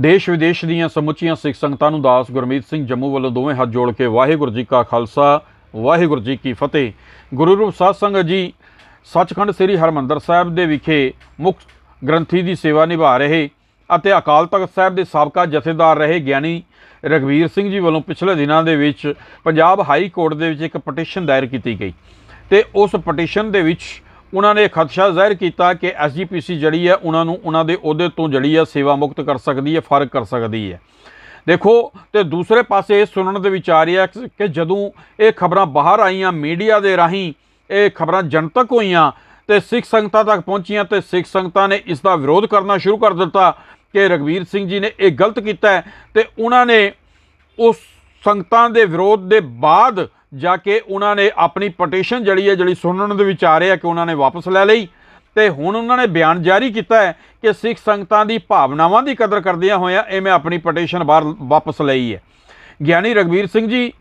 ਦੇਸ਼ ਵਿਦੇਸ਼ ਦੀਆਂ ਸਮੁੱਚੀਆਂ ਸਿੱਖ ਸੰਗਤਾਂ ਨੂੰ ਦਾਸ ਗੁਰਮੀਤ ਸਿੰਘ ਜੰਮੂ ਵੱਲੋਂ ਦੋਵੇਂ ਹੱਥ ਜੋੜ ਕੇ ਵਾਹਿਗੁਰੂ ਜੀ ਕਾ ਖਾਲਸਾ, ਵਾਹਿਗੁਰੂ ਜੀ ਕੀ ਫਤਿਹ। ਗੁਰੂ ਰੂਪ ਸਾਧ ਸੰਗਤ ਜੀ, ਸੱਚਖੰਡ ਸ੍ਰੀ ਹਰਮੰਦਰ ਸਾਹਿਬ ਦੇ ਵਿਖੇ ਮੁੱਖ ਗ੍ਰੰਥੀ ਦੀ ਸੇਵਾ ਨਿਭਾ ਰਹੇ ਅਤੇ ਅਕਾਲ ਤਖਤ ਸਾਹਿਬ ਦੇ ਸਾਬਕਾ ਜਥੇਦਾਰ ਰਹੇ ਗਿਆਨੀ ਰਗਵੀਰ ਸਿੰਘ ਜੀ ਵੱਲੋਂ ਪਿਛਲੇ ਦਿਨਾਂ ਦੇ ਵਿੱਚ ਪੰਜਾਬ ਹਾਈ ਕੋਰਟ ਦੇ ਵਿੱਚ ਇੱਕ ਪਟੀਸ਼ਨ ਦਾਇਰ ਕੀਤੀ ਗਈ। ਤੇ ਉਸ ਪਟੀਸ਼ਨ ਦੇ ਵਿੱਚ ਉਹਨਾਂ ਨੇ ਖਦਸ਼ਾ ਜ਼ਾਹਿਰ ਕੀਤਾ ਕਿ ਐਸਜੀਪੀਸੀ ਜਿਹੜੀ ਹੈ, ਉਹਨਾਂ ਨੂੰ ਉਹਨਾਂ ਦੇ ਅਹੁਦੇ ਤੋਂ ਜਿਹੜੀ ਹੈ, ਸੇਵਾ ਮੁਕਤ ਕਰ ਸਕਦੀ ਹੈ, ਫ਼ਰਕ ਕਰ ਸਕਦੀ ਹੈ। ਦੇਖੋ, ਤੇ ਦੂਸਰੇ ਪਾਸੇ ਇਹ ਸੁਣਨ ਦੇ ਵਿੱਚ ਆ ਰਿਹਾ ਕਿ ਜਦੋਂ ਇਹ ਖਬਰਾਂ ਬਾਹਰ ਆਈਆਂ, ਮੀਡੀਆ ਦੇ ਰਾਹੀਂ ਇਹ ਖਬਰਾਂ ਜਨਤਕ ਹੋਈਆਂ, ਤੇ ਸਿੱਖ ਸੰਗਤਾਂ ਤੱਕ ਪਹੁੰਚੀਆਂ, ਤੇ ਸਿੱਖ ਸੰਗਤਾਂ ਨੇ ਇਸ ਦਾ ਵਿਰੋਧ ਕਰਨਾ ਸ਼ੁਰੂ ਕਰ ਦਿੱਤਾ ਕਿ ਰਗਵੀਰ ਸਿੰਘ ਜੀ ਨੇ ਇਹ ਗਲਤ ਕੀਤਾ ਹੈ, ਤੇ ਉਹਨਾਂ ਨੇ ਉਸ ਸੰਗਤਾਂ ਦੇ ਵਿਰੋਧ ਦੇ ਬਾਅਦ ਜਾ ਕੇ ਉਹਨਾਂ ਨੇ ਆਪਣੀ ਪਟੀਸ਼ਨ ਜਿਹੜੀ ਹੈ, ਜਿਹੜੀ ਸੁਣਨ ਦੇ ਵਿੱਚ ਆ ਰਿਹਾ ਕਿ ਉਹਨਾਂ ਨੇ ਵਾਪਸ ਲੈ ਲਈ ਤੇ ਹੁਣ ਉਹਨਾਂ ਨੇ ਬਿਆਨ ਜਾਰੀ ਕੀਤਾ ਹੈ ਕਿ ਸਿੱਖ ਸੰਗਤਾਂ ਦੀ ਭਾਵਨਾਵਾਂ ਦੀ ਕਦਰ ਕਰਦਿਆਂ ਹੋਇਆਂ ਇਹ ਮੈਂ ਆਪਣੀ ਪਟੀਸ਼ਨ ਬਾਹਰ ਵਾਪਸ ਲਈ ਹੈ। ਗਿਆਨੀ ਰਗਵੀਰ ਸਿੰਘ ਜੀ,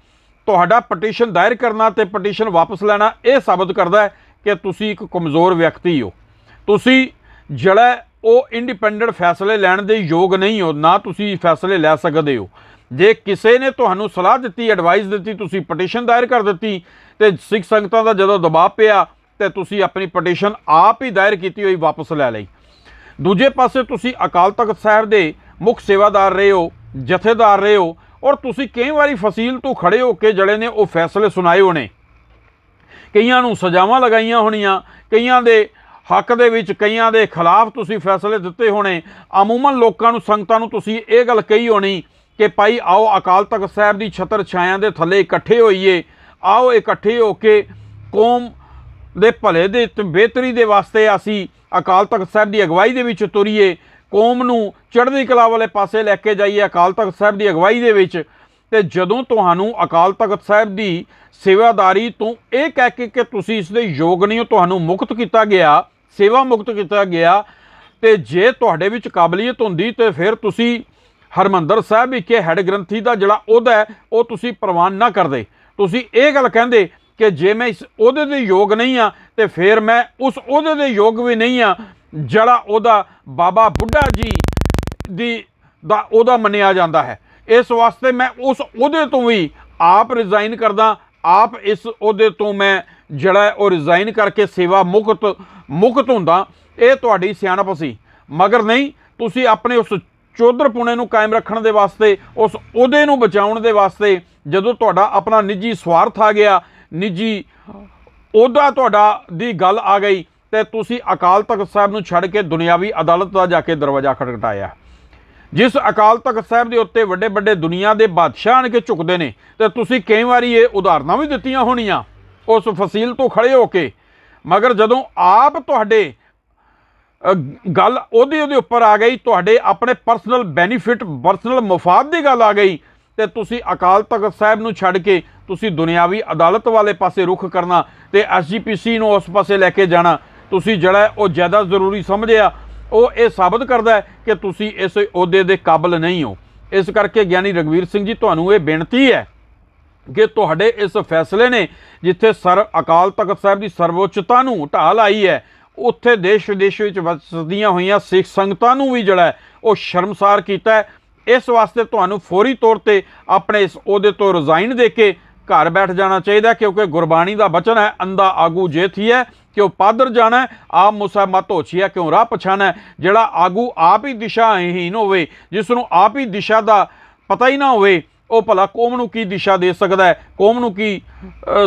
ਤੁਹਾਡਾ ਪਟੀਸ਼ਨ ਦਾਇਰ ਕਰਨਾ ਤੇ ਪਟੀਸ਼ਨ ਵਾਪਸ ਲੈਣਾ ਇਹ ਸਾਬਤ ਕਰਦਾ ਹੈ ਕਿ ਤੁਸੀਂ ਇੱਕ ਕਮਜ਼ੋਰ ਵਿਅਕਤੀ ਹੋ। ਤੁਸੀਂ ਜਿਹੜਾ ਉਹ ਇੰਡੀਪੈਂਡੈਂਟ ਫੈਸਲੇ ਲੈਣ ਦੇ ਯੋਗ ਨਹੀਂ ਹੋ, ਨਾ ਤੁਸੀਂ ਫੈਸਲੇ ਲੈ ਸਕਦੇ ਹੋ। ਜੇ ਕਿਸੇ ਨੇ ਤੁਹਾਨੂੰ ਸਲਾਹ ਦਿੱਤੀ ਐਡਵਾਈਸ ਦਿੱਤੀ, ਤੁਸੀਂ ਪਟੀਸ਼ਨ ਦਾਇਰ ਕਰ ਦਿੱਤੀ, ਤੇ ਸਿੱਖ ਸੰਗਤਾਂ ਦਾ ਜਦੋਂ ਦਬਾਅ ਪਿਆ, ਤੇ ਤੁਸੀਂ ਆਪਣੀ ਪਟੀਸ਼ਨ ਆਪ ਹੀ ਦਾਇਰ ਕੀਤੀ ਹੋਈ ਵਾਪਸ ਲੈ ਲਈ। ਦੂਜੇ ਪਾਸੇ ਤੁਸੀਂ ਅਕਾਲ ਤਖਤ ਸਾਹਿਬ ਦੇ ਮੁੱਖ ਸੇਵਾਦਾਰ ਰਹੇ ਹੋ, ਜਥੇਦਾਰ ਰਹੇ ਹੋ, ਔਰ ਤੁਸੀਂ ਕਈ ਵਾਰੀ ਫਸੀਲ ਤੋਂ ਖੜੇ ਹੋ ਕੇ ਜਿਹੜੇ ਨੇ ਉਹ ਫੈਸਲੇ ਸੁਣਾਏ ਹੋਣੇ। ਕਈਆਂ ਨੂੰ ਸਜ਼ਾਵਾਂ ਲਗਾਈਆਂ ਹੋਣੀਆਂ, ਕਈਆਂ ਦੇ ਹੱਕ ਦੇ ਵਿੱਚ, ਕਈਆਂ ਦੇ ਖਿਲਾਫ ਤੁਸੀਂ ਫੈਸਲੇ ਦਿੱਤੇ ਹੋਣੇ। ਅਮੂਮਨ ਲੋਕਾਂ ਨੂੰ, ਸੰਗਤਾਂ ਨੂੰ ਤੁਸੀਂ ਇਹ ਗੱਲ ਕਹੀ ਹੋਣੀ ਕਿ ਭਾਈ ਆਓ ਅਕਾਲ ਤਖਤ ਸਾਹਿਬ ਦੀ ਛਤਰ ਛਾਇਆਂ ਦੇ ਥੱਲੇ ਇਕੱਠੇ ਹੋਈਏ, ਆਓ ਇਕੱਠੇ ਹੋ ਕੇ ਕੌਮ ਦੇ ਭਲੇ ਦੇ ਬਿਹਤਰੀ ਦੇ ਵਾਸਤੇ ਅਸੀਂ ਅਕਾਲ ਤਖਤ ਸਾਹਿਬ ਦੀ ਅਗਵਾਈ ਦੇ ਵਿੱਚ ਤੁਰੀਏ, ਕੌਮ ਨੂੰ ਚੜ੍ਹਦੀ ਕਲਾ ਵਾਲੇ ਪਾਸੇ ਲੈ ਕੇ ਜਾਈਏ ਅਕਾਲ ਤਖਤ ਸਾਹਿਬ ਦੀ ਅਗਵਾਈ ਦੇ ਵਿੱਚ। ਤੇ ਜਦੋਂ ਤੁਹਾਨੂੰ ਅਕਾਲ ਤਖਤ ਸਾਹਿਬ ਦੀ ਸੇਵਾਦਾਰੀ ਤੋਂ ਇਹ ਕਹਿ ਕੇ ਕਿ ਤੁਸੀਂ ਇਸ ਦੇ ਯੋਗ ਨਹੀਂ ਹੋ, ਤੁਹਾਨੂੰ ਮੁਕਤ ਕੀਤਾ ਗਿਆ, ਸੇਵਾ ਮੁਕਤ ਕੀਤਾ ਗਿਆ, ਤੇ ਜੇ ਤੁਹਾਡੇ ਵਿੱਚ ਕਾਬਲੀਅਤ ਹੁੰਦੀ ਤੇ ਫਿਰ ਤੁਸੀਂ ਹਰਮੰਦਰ ਸਾਹਿਬ ਵਿਖੇ ਹੈੱਡ ਗ੍ਰੰਥੀ ਦਾ ਜਿਹੜਾ ਅਹੁਦਾ ਹੈ, ਉਹ ਤੁਸੀਂ ਪ੍ਰਵਾਨ ਨਾ ਕਰਦੇ। ਤੁਸੀਂ ਇਹ ਗੱਲ ਕਹਿੰਦੇ ਕਿ ਜੇ ਮੈਂ ਇਸ ਅਹੁਦੇ ਦੇ ਯੋਗ ਨਹੀਂ ਆ ਤੇ ਫਿਰ ਮੈਂ ਉਸ ਅਹੁਦੇ ਦੇ ਯੋਗ ਵੀ ਨਹੀਂ ਆ ਜਿਹੜਾ ਉਹਦਾ ਬਾਬਾ ਬੁੱਢਾ ਜੀ ਦੀ ਦਾ ਉਹਦਾ ਮੰਨਿਆ ਜਾਂਦਾ ਹੈ। ਇਸ ਵਾਸਤੇ ਮੈਂ ਉਸ ਅਹੁਦੇ ਤੋਂ ਵੀ ਆਪ ਰਿਜ਼ਾਈਨ ਕਰਦਾ, ਆਪ ਇਸ ਅਹੁਦੇ ਤੋਂ ਮੈਂ ਜਿਹੜਾ ਉਹ ਰਿਜ਼ਾਈਨ ਕਰਕੇ ਸੇਵਾ ਮੁਕਤ ਮੁਕਤ ਹੁੰਦਾ। ਇਹ ਤੁਹਾਡੀ ਸਿਆਣਪ ਸੀ। ਮਗਰ ਨਹੀਂ, ਤੁਸੀਂ ਆਪਣੇ ਉਸ ਚੌਧਰਪੁਣੇ ਨੂੰ ਕਾਇਮ ਰੱਖਣ ਦੇ ਵਾਸਤੇ, ਉਸ ਅਹੁਦੇ ਨੂੰ ਬਚਾਉਣ ਦੇ ਵਾਸਤੇ ਜਦੋਂ ਤੁਹਾਡਾ ਆਪਣਾ ਨਿੱਜੀ ਸਵਾਰਥ ਆ ਗਿਆ, ਨਿੱਜੀ ਉਹਦਾ ਤੁਹਾਡਾ ਦੀ ਗੱਲ ਆ ਗਈ, ਤੇ ਤੁਸੀਂ ਅਕਾਲ ਤਖਤ ਸਾਹਿਬ ਨੂੰ ਛੱਡ ਕੇ ਦੁਨਿਆਵੀ ਅਦਾਲਤ ਦਾ ਜਾ ਕੇ ਦਰਵਾਜ਼ਾ ਖੜਕਟਾਇਆ ਜਿਸ ਅਕਾਲ ਤਖਤ ਸਾਹਿਬ ਦੇ ਉੱਤੇ ਵੱਡੇ ਵੱਡੇ ਦੁਨੀਆ ਦੇ ਬਾਦਸ਼ਾਹ ਆਣ ਕੇ ਝੁਕਦੇ ਨੇ, ਤੇ ਤੁਸੀਂ ਕਈ ਵਾਰੀ ਇਹ ਉਦਾਹਰਨਾਂ ਵੀ ਦਿੱਤੀਆਂ ਹੋਣੀਆਂ, ਉਸ ਫਸੀਲ ਤੋਂ ਖੜੇ ਹੋ ਕੇ। ਮਗਰ ਜਦੋਂ ਆਪ ਤੁਹਾਡੇ ਗੱਲ ਉਹਦੇ ਉਹਦੇ ਉੱਪਰ ਆ ਗਈ, ਤੁਹਾਡੇ ਆਪਣੇ ਪਰਸਨਲ ਬੈਨੀਫਿਟ ਪਰਸਨਲ ਮਫਾਦ ਦੀ ਗੱਲ ਆ ਗਈ। ਤੇ ਤੁਸੀਂ ਅਕਾਲ ਤਖਤ ਸਾਹਿਬ ਨੂੰ ਛੱਡ ਕੇ ਤੁਸੀਂ ਦੁਨਿਆਵੀ ਅਦਾਲਤ ਵਾਲੇ ਪਾਸੇ ਰੁਖ ਕਰਨਾ ਤੇ ਐਸਜੀਪੀਸੀ ਨੂੰ ਉਸ ਪਾਸੇ ਲੈ ਕੇ ਜਾਣਾ। ਤੁਸੀਂ ਜਿਹੜਾ ਉਹ ਜ਼ਿਆਦਾ ਜ਼ਰੂਰੀ ਸਮਝਿਆ। ਉਹ ਇਹ ਸਾਬਤ ਕਰਦਾ ਹੈ ਕਿ ਤੁਸੀਂ ਇਸ ਅਹੁਦੇ ਦੇ ਕਾਬਿਲ ਨਹੀਂ ਹੋ। ਇਸ ਕਰਕੇ ਗਿਆਨੀ ਰਗਵੀਰ ਸਿੰਘ ਜੀ, ਤੁਹਾਨੂੰ ਇਹ ਬੇਨਤੀ ਹੈ ਕਿ ਤੁਹਾਡੇ ਇਸ ਫੈਸਲੇ ਨੇ ਜਿੱਥੇ ਸਰ ਅਕਾਲ ਤਖਤ ਸਾਹਿਬ ਦੀ ਸਰਵਉੱਚਤਾ ਨੂੰ ਢਾਲ ਆਈ ਹੈ ਉੱਥੇ ਦੇਸ਼ ਵਿਦੇਸ਼ ਵਿੱਚ ਵਸਦੀਆਂ ਹੋਈਆਂ ਸਿੱਖ ਸੰਗਤਾਂ ਨੂੰ ਵੀ ਜਿਹੜਾ ਉਹ ਸ਼ਰਮਸਾਰ ਕੀਤਾ ਹੈ। ਇਸ ਵਾਸਤੇ ਤੁਹਾਨੂੰ ਫੌਰੀ ਤੌਰ ਤੇ ਆਪਣੇ ਇਸ ਅਹੁਦੇ ਤੋਂ ਰਿਜ਼ਾਈਨ ਦੇ ਕੇ ਘਰ ਬੈਠ ਜਾਣਾ ਚਾਹੀਦਾ ਕਿਉਂਕਿ ਗੁਰਬਾਣੀ ਦਾ ਬਚਨ ਹੈ ਅੰਦਾ ਆਗੂ ਜੇ ਥੀਐ ਕਿਉ ਪਾਦਰ ਜਾਣਾ ਆਪ ਮੁਸਾ ਮਤ ਹੋਛੀਆ ਕਿਉਂ ਰਾਹ ਪਛਾਣਾ ਜਿਹੜਾ ਆਗੂ ਆਪ ਹੀ ਦਿਸ਼ਾ ਦਿਸ਼ਾਹੀਨ ਹੋਵੇ, ਜਿਸ ਨੂੰ ਆਪ ਹੀ ਦਿਸ਼ਾ ਦਾ ਪਤਾ ਹੀ ਨਾ ਹੋਵੇ ਉਹ ਭਲਾ ਕੌਮ ਨੂੰ ਕੀ ਦਿਸ਼ਾ ਦੇ ਸਕਦਾ ਹੈ? ਕੌਮ ਨੂੰ ਕੀ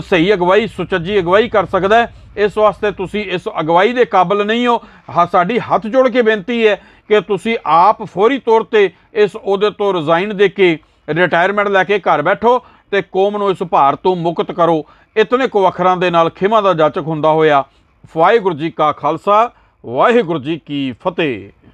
ਸਹੀ ਅਗਵਾਈ, ਸੁਚੱਜੀ ਅਗਵਾਈ ਕਰ ਸਕਦਾ ਹੈ? ਇਸ ਵਾਸਤੇ ਤੁਸੀਂ ਇਸ ਅਗਵਾਈ ਦੇ ਕਾਬਿਲ ਨਹੀਂ ਹੋ। ਹਾਂ, ਸਾਡੀ ਹੱਥ ਜੋੜ ਕੇ ਬੇਨਤੀ ਹੈ ਕਿ ਤੁਸੀਂ ਆਪ ਫੌਰੀ ਤੌਰ ਤੇ ਇਸ ਅਹੁਦੇ ਤੋਂ ਰਿਜ਼ਾਈਨ ਦੇ ਕੇ ਰਿਟਾਇਰਮੈਂਟ ਲੈ ਕੇ ਘਰ ਬੈਠੋ ਤੇ ਕੌਮ ਨੂੰ ਇਸ ਭਾਰ ਤੋਂ ਮੁਕਤ ਕਰੋ। ਇਤਨੇ ਕੁ ਅੱਖਰਾਂ ਦੇ ਨਾਲ ਖਿਮਾ ਦਾ ਜਾਚਕ ਹੁੰਦਾ ਹੋਇਆ। ਵਾਹਿਗੁਰੂ ਜੀ ਕਾ ਖਾਲਸਾ, ਵਾਹਿਗੁਰੂ ਜੀ ਕੀ ਫਤਿਹ।